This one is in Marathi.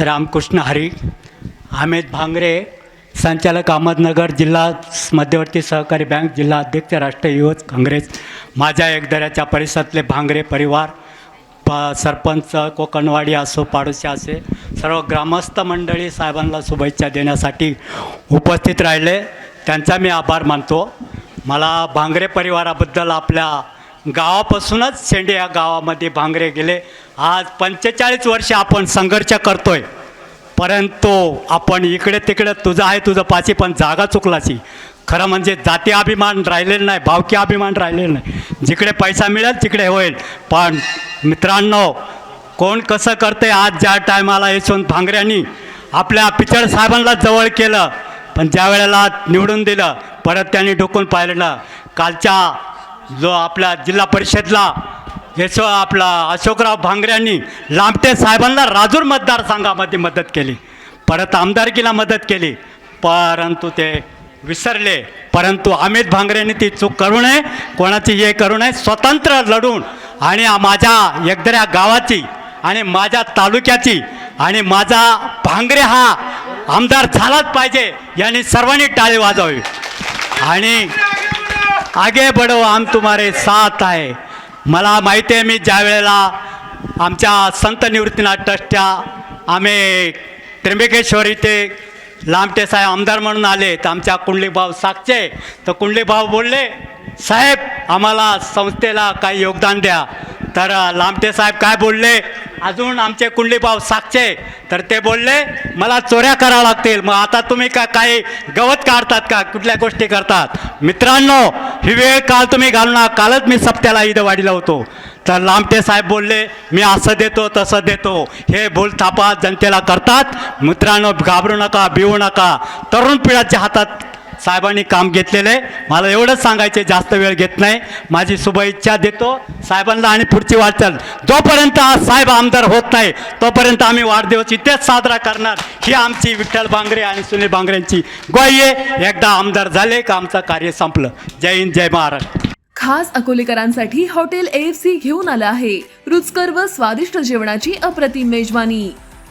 रामकृष्ण हरी अमित भांगरे संचालक अहमदनगर जिल्हा मध्यवर्ती सहकारी बँक जिल्हा अध्यक्ष राष्ट्रीय युवक काँग्रेस माझ्या एकदऱ्याच्या परिसरातले भांगरे परिवार प सरपंच कोकणवाडी असो पाडोशी असे सर्व ग्रामस्थ मंडळी साहेबांना शुभेच्छा देण्यासाठी उपस्थित राहिले. त्यांचा मी आभार मानतो. मला भांगरे परिवाराबद्दल आपल्या गावापासूनच शेंडे या गावामध्ये भांगरे गेले. आज पंचेचाळीस वर्ष आपण संघर्ष करतोय. परंतु आपण इकडे तिकडे तुझं आहे तुझं पाची पण जागा चुकलाची खरं म्हणजे जाती अभिमान राहिलेलं नाही भावकी अभिमान राहिलेलं नाही. जिकडे पैसा मिळेल तिकडे होईल. पण मित्रांनो कोण कसं करते आज ज्या टायमाला यशवंत भांगऱ्यांनी आपल्या पिचड साहेबांना जवळ केलं पण ज्या वेळेला निवडून दिलं परत त्यांनी ढोकून पाहिलेलं कालच्या जो आपल्या जिल्हा परिषदला याचं आपला अशोकराव भांगऱ्यांनी लांबटे साहेबांना राजूर मतदारसंघामध्ये मदत केली. परत आमदारकीला मदत केली. परंतु ते विसरले. परंतु अमित भांगरेंनी ती चूक करू नये. कोणाची हे करू नये. स्वतंत्र लढून आणि माझ्या एकदऱ्या गावाची आणि माझ्या तालुक्याची आणि माझा भांगरे हा आमदार झालाच पाहिजे यांनी सर्वांनी टाळी वाजवावी. आणि आगे बढो आम तुम्हारे साथ आहे मला माहिती आहे मी ज्या वेळेला आमच्या संत निवृत्तीनाथ ट्रस्टच्या आम्ही त्र्यंबकेश्वर इथे लांबटे साहेब आमदार म्हणून आले तर आमच्या कुंडलीभाऊ साक्षे तर कुंडलीभाऊ बोलले साहेब आम्हाला संस्थेला काही योगदान द्या. तर लांबटे साहेब काय बोलले अजून आमचे कुंडलीभाऊ साक्षे तर ते बोलले मला चोऱ्या कराव्या लागतील. मग आता तुम्ही का काही गवत काढतात का? कुठल्या गोष्टी करतात? मित्रांनो ही वेळ काल तुम्ही घालू ना कालच मी सप्त्याला इथं वाढीला होतो. तर लांबटे साहेब बोलले मी असं देतो तसं देतो. हे बोलथापा जनतेला करतात. मित्रांनो घाबरू नका भिवू नका. तरुण पिढ्याच्या हातात साहेबांनी काम घेतलेलं आहे मला एवढंच सांगायचे जास्त वेळ घेत नाही. माझी शुभेच्छा देतो. साहेबांना आणि पुढची वाटचाल जोपर्यंत आज साहेब आमदार होत नाही तोपर्यंत आम्ही वाढदिवस इथेच साजरा करणार. ही आमची विठ्ठल बांगरे आणि सुनील बांगरेंची ग्वाही एकदा आमदार झाले का आमचं कार्य संपलं. जय हिंद जय महाराष्ट्र. खास अकोलेकरांसाठी हॉटेल एएफसी घेऊन आलं आहे. रुचकर व स्वादिष्ट जेवणाची अप्रतिम मेजवानी.